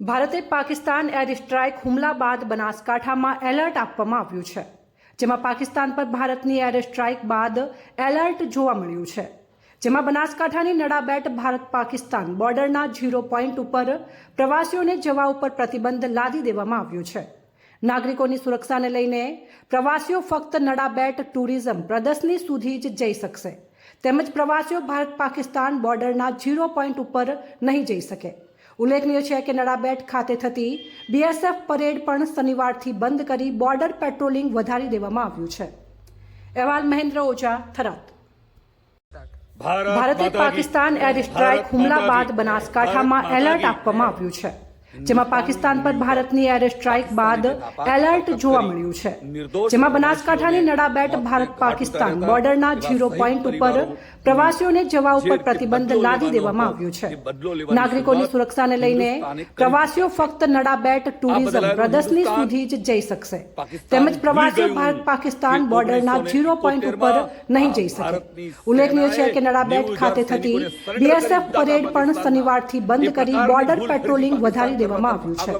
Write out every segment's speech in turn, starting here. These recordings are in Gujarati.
ભારતે પાકિસ્તાન એર સ્ટ્રાઇક હુમલા બાદ બનાસકાંઠામાં એલર્ટ આપવામાં આવ્યું છે, જેમાં પાકિસ્તાન પર ભારતની એર સ્ટ્રાઇક બાદ એલર્ટ જોવા મળ્યું છે. જેમાં બનાસકાંઠાની નડાબેટ ભારત પાકિસ્તાન બોર્ડરના ઝીરો પોઈન્ટ ઉપર પ્રવાસીઓને જવા ઉપર પ્રતિબંધ લાદી દેવામાં આવ્યો છે. નાગરિકોની સુરક્ષાને લઈને પ્રવાસીઓ ફક્ત નડાબેટ ટુરિઝમ પ્રદર્શની સુધી જ જઈ શકશે. તેમજ પ્રવાસીઓ ભારત પાકિસ્તાન બોર્ડરના ઝીરો પોઈન્ટ ઉપર નહીં જઈ શકે. ઉલ્લેખનીય છે કે નડાબેટ ખાતે થતી બીએસએફ પરેડ પણ શનિવારથી બંધ કરી બોર્ડર પેટ્રોલિંગ વધારી દેવામાં આવ્યું છે. અહેવાલ મહેન્દ્ર ઓઝા થરાદ. ભારતે પાકિસ્તાન એર સ્ટ્રાઇક હુમલા બાદ બનાસકાંઠામાં એલર્ટ આપવામાં આવ્યું છે જેમાં પાકિસ્તાન પર ભારતની એર સ્ટ્રાઇક બાદ એલર્ટ જોવા મળ્યું છે જેમાં બનાસકાંઠાની નડાબેટ ભારત પાકિસ્તાન બોર્ડરના ઝીરો પોઈન્ટ ઉપર પ્રવાસીઓને જવા ઉપર પ્રતિબંધ લાદી દેવામાં આવ્યું છે. નાગરિકોની સુરક્ષાને લઈને પ્રવાસીઓ ફક્ત નડાબેટ ટુરિઝમ પ્રદર્શની સુધી જ જઈ શકશે. તેમજ પ્રવાસીઓ ભારત પાકિસ્તાન બોર્ડરના ઝીરો પોઈન્ટ ઉપર નહીં જઈ શકે. ઉલ્લેખનીય છે કે નડાબેટ ખાતે થતી બીએસએફ પરેડ પણ શનિવારથી બંધ કરી બોર્ડર પેટ્રોલિંગ વધારી દેવામાં આવ્યું છે.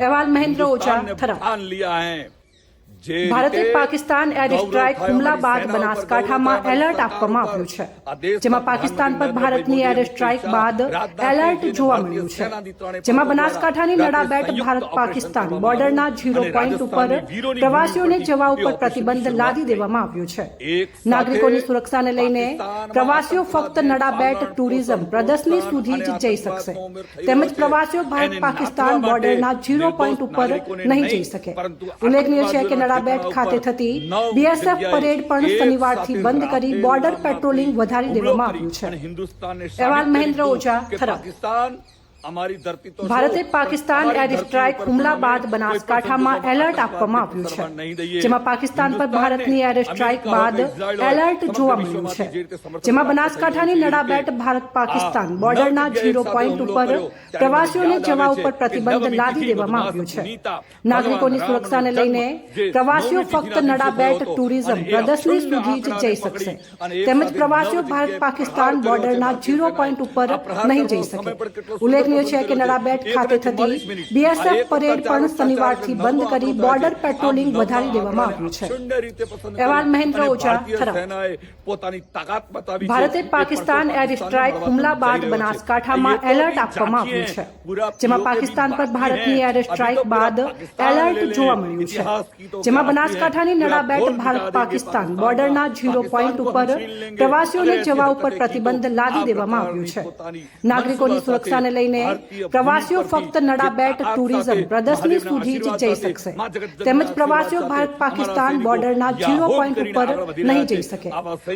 અહેવાલ મહેન્દ્ર ઓઝા થરાદ. ભારતે પાકિસ્તાન એર સ્ટ્રાઇક હુમલા બાદ બનાસકાંઠામાં એલર્ટ આપવામાં આવ્યું છે જેમાં પાકિસ્તાન પર ભારતની એર સ્ટ્રાઇક બાદ એલર્ટ જોવા મળ્યું છે જેમાં બનાસકાંઠાની લડાબેટ ભારત પાકિસ્તાન બોર્ડરના ઝીરો પોઈન્ટ ઉપર પ્રવાસીઓને જવા ઉપર પ્રતિબંધ લાદી દેવામાં આવ્યું છે. નાગરિકોની સુરક્ષાને લઈને પ્રવાસીઓ ફક્ત નડાબેટ ટુરિઝમ પ્રદર્શની સુધી જ જઈ શકશે. તેમજ પ્રવાસીઓ ભારત પાકિસ્તાન બોર્ડરના ઝીરો પોઈન્ટ ઉપર નહીં જઈ શકે. ઉલ્લેખનીય છે કે નડાબેટ ખાતે થતી બીએસએફ પરેડ પણ શનિવારથી બંધ કરી બોર્ડર પેટ્રોલિંગ વધારી દેવામાં આવ્યું છે. અહેવાલ મહેન્દ્ર ઓઝા થરાદ. ભારતે પાકિસ્તાન એર સ્ટ્રાઇક હુમલા બાદ બનાસકાંઠામાં એલર્ટ આપવામાં આવ્યું છે જેમાં પાકિસ્તાન પર ભારતની એર સ્ટ્રાઇક બાદ એલર્ટ જોવા મળ્યું છે જેમાં બનાસકાંઠાની નડાબેટ ભારત પાકિસ્તાન બોર્ડરના ઝીરો પોઈન્ટ ઉપર પ્રવાસીઓને જવા ઉપર પ્રતિબંધ લાદી દેવામાં આવ્યું છે. નાગરિકોની સુરક્ષાને લઈને પ્રવાસીઓ ફક્ત નડાબેટ ટુરિઝમ પ્રદર્શની સુધી જ જઈ શકશે. તેમજ પ્રવાસીઓ ભારત પાકિસ્તાન બોર્ડરના ઝીરો પોઈન્ટ ઉપર નહીં જઈ શકે ઉલ્લેખનીય છે કે નડાબેટ ખાતે થતી બીએસએફ પરેડ પણ શનિવારથી બંધ કરી બોર્ડર પેટ્રોલિંગ વધારી દેવામાં આવ્યું છે. અહેવાલ મહેન્દ્ર ઓઝા ભારતે પાકિસ્તાન એર સ્ટ્રાઇક હુમલા બાદ બનાસકાંઠામાં એલર્ટ આપવામાં આવ્યું છે જેમાં પાકિસ્તાન પર ભારતની એર સ્ટ્રાઇક બાદ એલર્ટ જોવા મળ્યું છે. જેમાં બનાસકાંઠાની નડાબેટ ભારત પાકિસ્તાન બોર્ડરના ઝીરો પોઈન્ટ ઉપર પ્રવાસીઓને જવા ઉપર પ્રતિબંધ લાદી દેવામાં આવ્યું છે. નાગરિકોની સુરક્ષાને લઈને પ્રવાસીઓ ફક્ત નડાબેટ ટુરિઝમ પ્રદર્શની સુધી જ જઈ શકશે. તેમજ પ્રવાસીઓ ભારત પાકિસ્તાન બોર્ડરના ઝીરો પોઈન્ટ ઉપર નહીં જઈ શકે.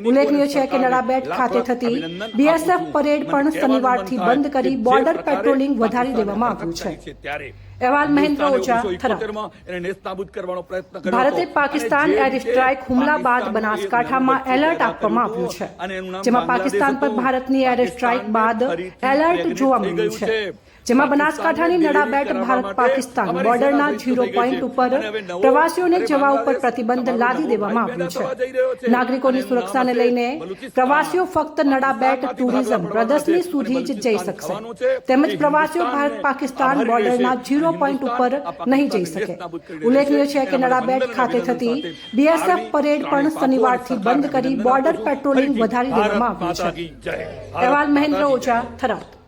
ઉલ્લેખનીય છે કે નડાબેટ ખાતે થતી બીએસએફ પરેડ પણ શનિવારથી બંધ કરી બોર્ડર પેટ્રોલિંગ વધારી દેવામાં આવ્યું છે. અહેવાલ મહેન્દ્ર ઓઝા થરાદ. ભારતે પાકિસ્તાન એર સ્ટ્રાઇક હુમલા બાદ બનાસકાંઠામાં એલર્ટ આપવામાં આવ્યું છે. જેમાં પાકિસ્તાન પર ભારતની એર સ્ટ્રાઇક બાદ એલર્ટ જોવા મળ્યું છે. જેમાં બનાસકાંઠાની નડાબેટ ભારત પાકિસ્તાન બોર્ડરના ઝીરો પોઈન્ટ ઉપર પ્રવાસીઓને જવા ઉપર પ્રતિબંધ લાદી દેવામાં આવ્યો છે. નાગરિકોની સુરક્ષાને લઈને પ્રવાસીઓ ફક્ત નડાબેટ ટુરિઝમ પ્રદર્શની સુધી જ જઈ શકશે. તેમજ પ્રવાસીઓ ભારત પાકિસ્તાન બોર્ડરના ઝીરો પોઈન્ટ ઉપર નહીં જઈ શકે. ઉલ્લેખનીય છે કે નડાબેટ ખાતે થતી બીએસએફ પરેડ પણ શનિવારથી બંધ કરી બોર્ડર પેટ્રોલિંગ વધારી દેવામાં આવ્યું છે. અહેવાલ મહેન્દ્ર ઓઝા, થરાદ.